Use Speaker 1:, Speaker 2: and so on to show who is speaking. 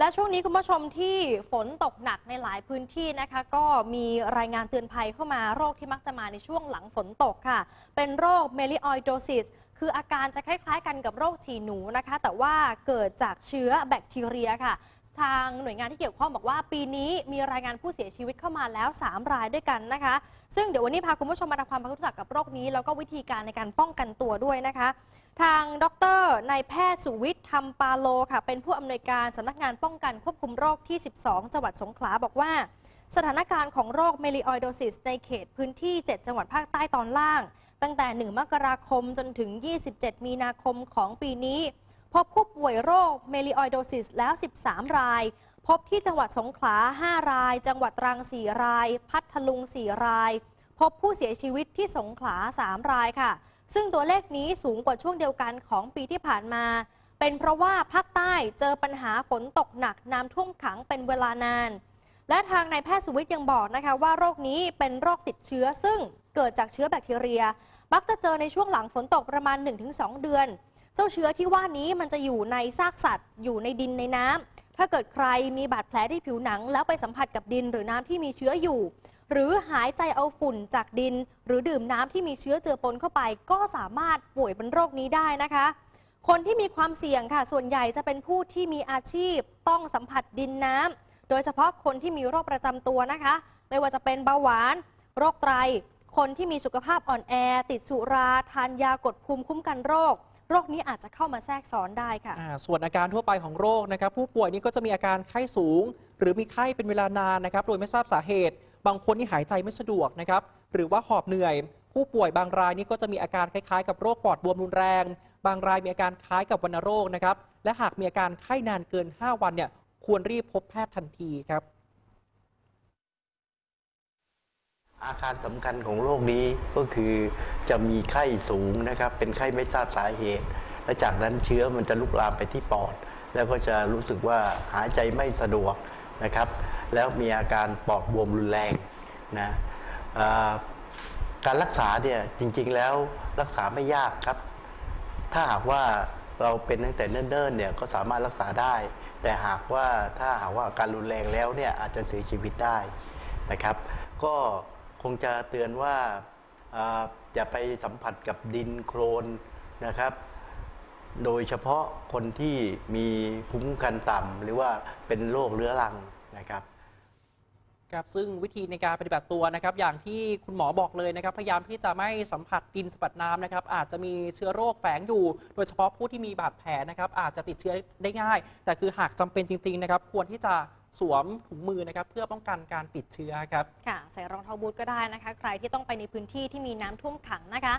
Speaker 1: และช่วงนี้คุณผู้ชมที่ฝนตกหนักในหลายพื้นที่นะคะ ก็มีรายงานเตือนภัยเข้ามาโรคที่มักจะมาในช่วงหลังฝนตกค่ะ เป็นโรคเมลิออยโดซิสคืออาการจะคล้ายๆ กันกับโรคฉี่หนูนะคะ แต่ว่าเกิดจากเชื้อแบคทีเรียค่ะ ทางหน่วยงานที่เกี่ยวข้องบอกว่า ปีนี้มีรายงานผู้เสียชีวิตเข้ามาแล้ว 3 รายด้วยกันนะคะ ซึ่งเดี๋ยววันนี้พาคุณผู้ชมมาทำความรู้จักกับโรคนี้ แล้วก็วิธีการในการป้องกันตัวด้วยนะคะ ทางดรนายแพทย์สุวิทย์ธรรมปาโลค่ะ เป็นผู้อำนวยการสำนักงานป้องกันควบคุมโรคที่ 12 จังหวัดสงขลาบอกว่า สถานการณ์ของโรคเมลิออยโดซิสในเขตพื้นที่ 7 จังหวัดภาคใต้ตอนล่าง ตั้งแต่ 1 มกราคมจนถึง 27 มีนาคมของปีนี้ พบผู้ป่วยโรคเมลิออยโดซิสแล้ว 13 ราย พบที่จังหวัดสงขลา 5 ราย จังหวัดตรัง 4 ราย พัทลุง 4 ราย พบผู้เสียชีวิตที่สงขลา 3 รายค่ะ ซึ่งตัวเลขนี้สูงกว่าช่วงเดียวกันของปีที่ผ่านมา เป็นเพราะว่าภาคใต้เจอปัญหาฝนตกหนักน้ำท่วมขังเป็นเวลานาน และทางนายแพทย์สุวิทย์ยังบอกนะคะว่าโรคนี้เป็นโรคติดเชื้อ ซึ่งเกิดจากเชื้อแบคทีเรีย มักจะเจอในช่วงหลังฝนตกประมาณ 1-2 เดือน เจ้าเชื้อที่ว่านี้มันจะอยู่ในซากสัตว์ อยู่ในดินในน้ำถ้าเกิดใครมีบาดแผลที่ผิวหนัง แล้วไปสัมผัสกับดินหรือน้ำที่มีเชื้ออยู่ หรือหายใจเอาฝุ่นจากดิน หรือดื่มน้ำที่มีเชื้อเจือปนเข้าไป ก็สามารถป่วยเป็นโรคนี้ได้นะคะคนที่มีความเสี่ยงค่ะ ส่วนใหญ่จะเป็นผู้ที่มีอาชีพต้องสัมผัสดินน้ำ โดยเฉพาะคนที่มีโรคประจำตัวนะคะ ไม่ว่าจะเป็นเบาหวาน โรคไต คนที่มีสุขภาพอ่อนแอ ติดสุราทานยากดภูมิคุ้มกันโรค โรคนี้อาจจะเข้ามาแทรกซ้อนได้ค่ะ
Speaker 2: อ่าส่วนอาการทั่วไปของโรคนะครับ ผู้ป่วยนี่ก็จะมีอาการไข้สูง หรือมีไข้เป็นเวลานานนะครับ โดยไม่ทราบสาเหตุ บางคนนี่หายใจไม่สะดวกนะครับ หรือว่าหอบเหนื่อย ผู้ป่วยบางรายนี่ก็จะมีอาการคล้ายๆ กับโรคปอดบวมรุนแรง บางรายมีอาการคล้ายกับวัณโรคนะครับ และหากมีอาการไข้นานเกิน 5 วันเนี่ย ควรรีบพบแพทย์ทันทีครับ
Speaker 3: อาการสำคัญของโรคนี้ก็คือจะมีไข้สูงนะครับ เป็นไข้ไม่ทราบสาเหตุ และจากนั้นเชื้อมันจะลุกลามไปที่ปอด แล้วก็จะรู้สึกว่าหายใจไม่สะดวกนะครับ แล้วมีอาการปอดบวมรุนแรงนะการรักษาเนี่ยจริงๆแล้วรักษาไม่ยากครับ ถ้าหากว่าเราเป็นตั้งแต่เนิ่นๆเนี่ยก็สามารถรักษาได้ แต่หากว่าถ้าหากว่าการรุนแรงแล้วเนี่ยอาจจะเสียชีวิตได้นะครับ ก็ คงจะเตือนว่าอย่าไปสัมผัสกับดินโครนนะครับ โดยเฉพาะคนที่มีภูมิคุ้มกันต่ำหรือว่าเป็นโรคเรื้อรังนะครับ
Speaker 2: ครับซึ่งวิธีในการปฏิบัติตัวนะครับ อย่างที่คุณหมอบอกเลยนะครับ พยายามที่จะไม่สัมผัสดินสัมผัสน้ำนะครับ อาจจะมีเชื้อโรคแฝงอยู่ โดยเฉพาะผู้ที่มีบาดแผลนะครับ อาจจะติดเชื้อได้ง่าย แต่คือหากจำเป็นจริง ๆ นะครับ ควรที่จะ สวมถุงมือนะครับเพื่อป้องกันการติดเชื้อครับ
Speaker 1: ค่ะ ใส่รองเท้าบูทก็ได้นะคะ ใครที่ต้องไปในพื้นที่ที่มีน้ำท่วมขังนะคะ